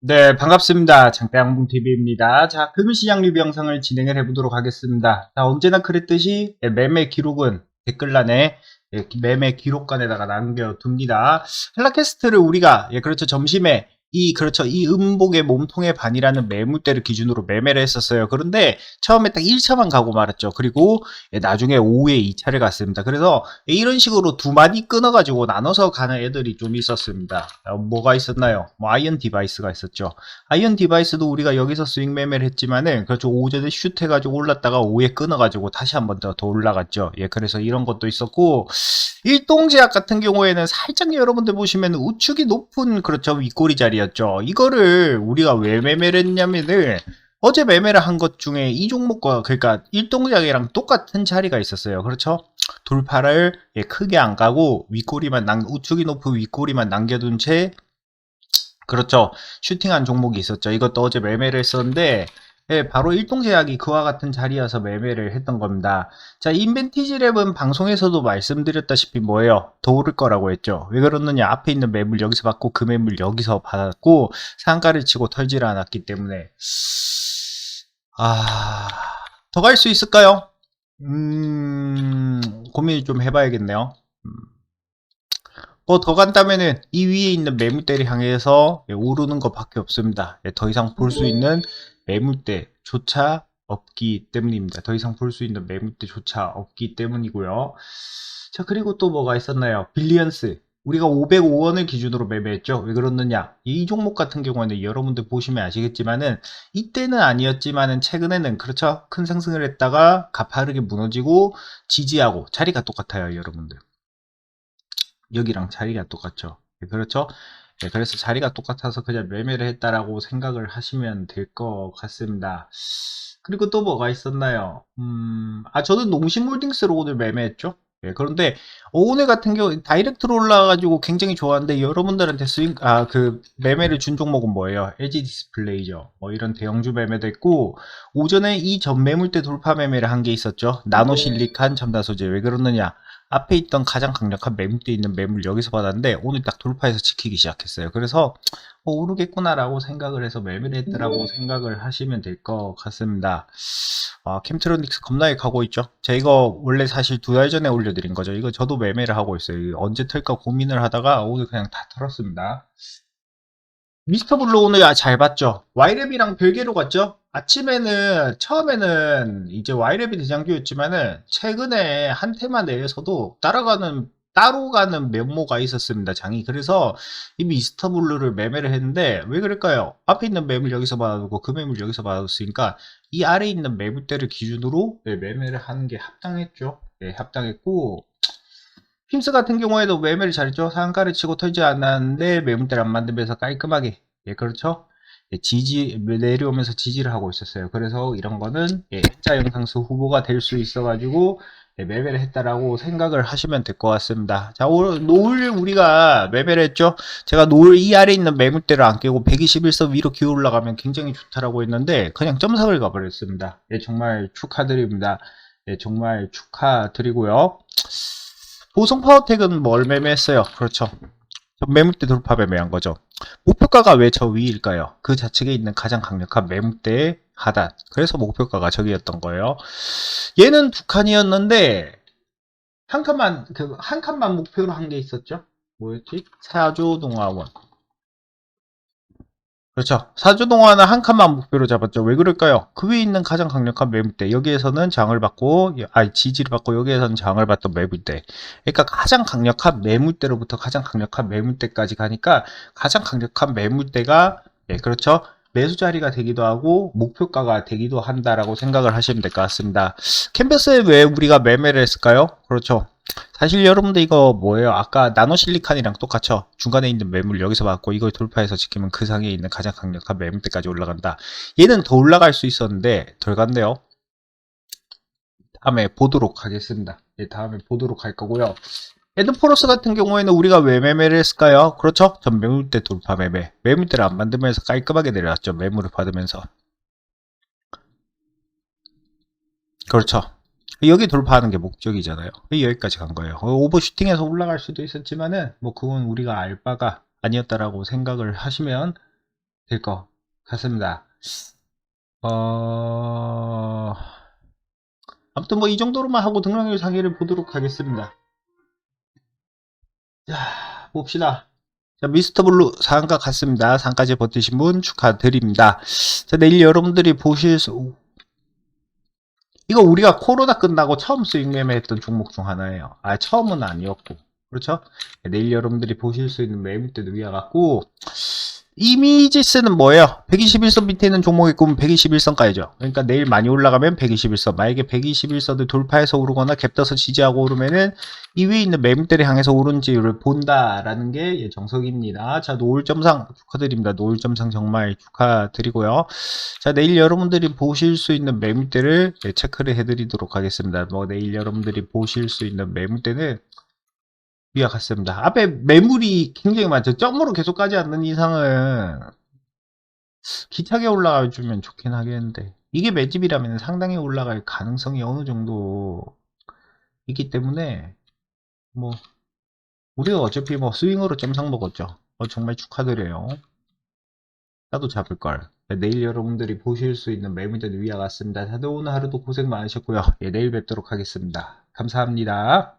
네, 반갑습니다. 장대양봉TV입니다. 자, 금일시장 리뷰 영상을 진행을 해보도록 하겠습니다. 자, 언제나 그랬듯이 예, 매매 기록은 댓글란에 예, 매매 기록관에다가 남겨둡니다. 헬라캐스트를 우리가, 예, 그렇죠. 점심에 이, 그렇죠. 이 음복의 몸통의 반이라는 매물대를 기준으로 매매를 했었어요. 그런데 처음에 딱 1차만 가고 말았죠. 그리고 예, 나중에 오후에 2차를 갔습니다. 그래서 예, 이런 식으로 두 마디 끊어 가지고 나눠서 가는 애들이 좀 있었습니다. 어, 뭐가 있었나요? 뭐 아이언 디바이스가 있었죠. 아이언 디바이스도 우리가 여기서 스윙 매매를 했지만은 그렇죠 오전에 슛 해가지고 올랐다가 오후에 끊어 가지고 다시 한 번 더 더 올라갔죠. 예, 그래서 이런 것도 있었고 일동제약 같은 경우에는 살짝 여러분들 보시면 우측이 높은 그렇죠 윗꼬리 자리 였죠. 이거를 우리가 왜 매매를 했냐면은 어제 매매를 한 것 중에 이 종목과 그러니까 일동제약이랑 똑같은 자리가 있었어요. 그렇죠? 돌파를 예, 크게 안 가고 윗꼬리만 남 우측이 높은 윗꼬리만 남겨둔 채 그렇죠. 슈팅한 종목이 있었죠. 이것도 어제 매매를 했었는데, 예, 바로 일동제약이 그와 같은 자리여서 매매를 했던 겁니다. 자, 인벤티지랩은 방송에서도 말씀드렸다시피 뭐예요? 더 오를 거라고 했죠. 왜 그러느냐? 앞에 있는 매물 여기서 받고 그 매물 여기서 받았고, 상가를 치고 털지를 않았기 때문에. 아, 더 갈 수 있을까요? 음, 고민을 좀 해봐야겠네요. 뭐더 간다면은 이 위에 있는 매물대를 향해서 예, 오르는 것밖에 없습니다. 예, 더 이상 볼 수 있는 매물대조차 없기 때문입니다. 더 이상 볼 수 있는 매물대조차 없기 때문이고요. 자 그리고 또 뭐가 있었나요? 빌리언스 우리가 505원을 기준으로 매매했죠. 왜 그러느냐? 이 종목 같은 경우에는 여러분들 보시면 아시겠지만은 이때는 아니었지만은 최근에는 그렇죠. 큰 상승을 했다가 가파르게 무너지고 지지하고 자리가 똑같아요, 여러분들. 여기랑 자리가 똑같죠. 네, 그렇죠? 네, 그래서 자리가 똑같아서 그냥 매매를 했다라고 생각을 하시면 될 것 같습니다. 그리고 또 뭐가 있었나요? 음, 아, 저는 농심홀딩스로 오늘 매매했죠. 예, 그런데 오늘 같은 경우 다이렉트로 올라가지고 굉장히 좋았는데 여러분들한테 스윙 아 그 매매를 준 종목은 뭐예요? LG 디스플레이죠. 뭐 이런 대형주 매매도 있고 오전에 이 전 매물대 돌파 매매를 한 게 있었죠. 나노실리칸 첨단 소재 왜 그러느냐? 앞에 있던 가장 강력한 매물대 있는 매물 여기서 받았는데 오늘 딱 돌파해서 지키기 시작했어요. 그래서 어, 오르겠구나라고 생각을 해서 매매를 했더라고 생각을 하시면 될 것 같습니다. 아, 캠트로닉스 겁나게 가고 있죠. 제가 이거 원래 사실 두 달 전에 올려드린 거죠. 이거 저도 매매를 하고 있어요. 언제 털까 고민을 하다가 오늘 그냥 다 털었습니다. 미스터 블루 오늘 아, 잘 봤죠? 와이랩이랑 별개로 갔죠? 아침에는, 처음에는 이제 와이랩이 대장주였지만은, 최근에 한 테마 내에서도 따라가는, 따로 가는 면모가 있었습니다, 장이. 그래서 이 미스터 블루를 매매를 했는데, 왜 그럴까요? 앞에 있는 매물 여기서 받아두고 그 매물 여기서 받아뒀으니까, 이 아래에 있는 매물대를 기준으로 네, 매매를 하는 게 합당했죠. 네, 합당했고, 핌스 같은 경우에도 매매를 잘했죠. 상가를 치고 털지 않았는데 매물대를 안 만들면서 깔끔하게 예 그렇죠. 예, 지지 내려오면서 지지를 하고 있었어요. 그래서 이런 거는 예, 자 영상수 후보가 될 수 있어가지고 예, 매매를 했다라고 생각을 하시면 될 것 같습니다. 자, 올, 노을 우리가 매매를 했죠? 제가 노을 이 아래 있는 매물대를 안 깨고 121선 위로 기어 올라가면 굉장히 좋다라고 했는데 그냥 점상을 가버렸습니다. 예, 정말 축하드립니다. 예, 정말 축하드리고요. 보성 파워텍은 뭘 매매했어요? 그렇죠. 매물 대 돌파 매매한 거죠. 목표가가 왜 저 위일까요? 그 좌측에 있는 가장 강력한 매물대의 하단. 그래서 목표가가 저기였던 거예요. 얘는 두 칸이었는데 한 칸만 그 한 칸만 목표로 한 게 있었죠. 뭐였지? 사조 동화원. 그렇죠. 사조동화는 한 칸만 목표로 잡았죠. 왜 그럴까요? 그 위에 있는 가장 강력한 매물대. 여기에서는 장을 받고, 아니, 지지를 받고, 여기에서는 장을 받던 매물대. 그러니까 가장 강력한 매물대로부터 가장 강력한 매물대까지 가니까 가장 강력한 매물대가, 예, 그렇죠. 매수 자리가 되기도 하고, 목표가가 되기도 한다라고 생각을 하시면 될 것 같습니다. 캔버스에 왜 우리가 매매를 했을까요? 그렇죠. 사실 여러분들 이거 뭐예요? 아까 나노실리칸이랑 똑같죠? 중간에 있는 매물 여기서 받고 이걸 돌파해서 지키면 그 상에 있는 가장 강력한 매물대까지 올라간다. 얘는 더 올라갈 수 있었는데 덜 갔네요. 다음에 보도록 하겠습니다. 예, 다음에 보도록 할 거고요. 에드포로스 같은 경우에는 우리가 왜 매매를 했을까요? 그렇죠? 전 매물대 돌파 매매. 매물대를 안 만들면서 깔끔하게 내려왔죠. 매물을 받으면서. 그렇죠. 여기 돌파하는 게 목적이잖아요. 여기까지 간 거예요. 어, 오버슈팅해서 올라갈 수도 있었지만은 뭐 그건 우리가 알 바가 아니었다라고 생각을 하시면 될 것 같습니다. 어... 아무튼 뭐 이 정도로만 하고 등락률 상위를 보도록 하겠습니다. 자, 봅시다. 자, 미스터 블루 상가 갔습니다. 상까지 버티신 분 축하드립니다. 자, 내일 여러분들이 보실 수, 이거 우리가 코로나 끝나고 처음 수익 매매했던 종목 중 하나예요. 아, 처음은 아니었고. 그렇죠? 내일 여러분들이 보실 수 있는 매물대도 위와 같고, 이미지스는 뭐예요? 121선 밑에 있는 종목이 있고 121선까지죠. 그러니까 내일 많이 올라가면 121선. 만약에 121선을 돌파해서 오르거나 갭떠서 지지하고 오르면은 이 위에 있는 매물대를 향해서 오른지를 본다라는 게 예, 정석입니다. 자, 노을점상 축하드립니다. 노을점상 정말 축하드리고요. 자, 내일 여러분들이 보실 수 있는 매물대를 예, 체크를 해드리도록 하겠습니다. 뭐 내일 여러분들이 보실 수 있는 매물대는 같습니다. 앞에 매물이 굉장히 많죠. 점으로 계속 가지 않는 이상은 기차게 올라가 주면 좋긴 하겠는데 이게 매집이라면 상당히 올라갈 가능성이 어느 정도 있기 때문에 뭐 우리가 어차피 뭐 스윙으로 점상 먹었죠. 어, 정말 축하드려요. 나도 잡을 걸. 네, 내일 여러분들이 보실 수 있는 매물들 위와 같습니다. 다들 오늘 하루도 고생 많으셨고요. 예, 내일 뵙도록 하겠습니다. 감사합니다.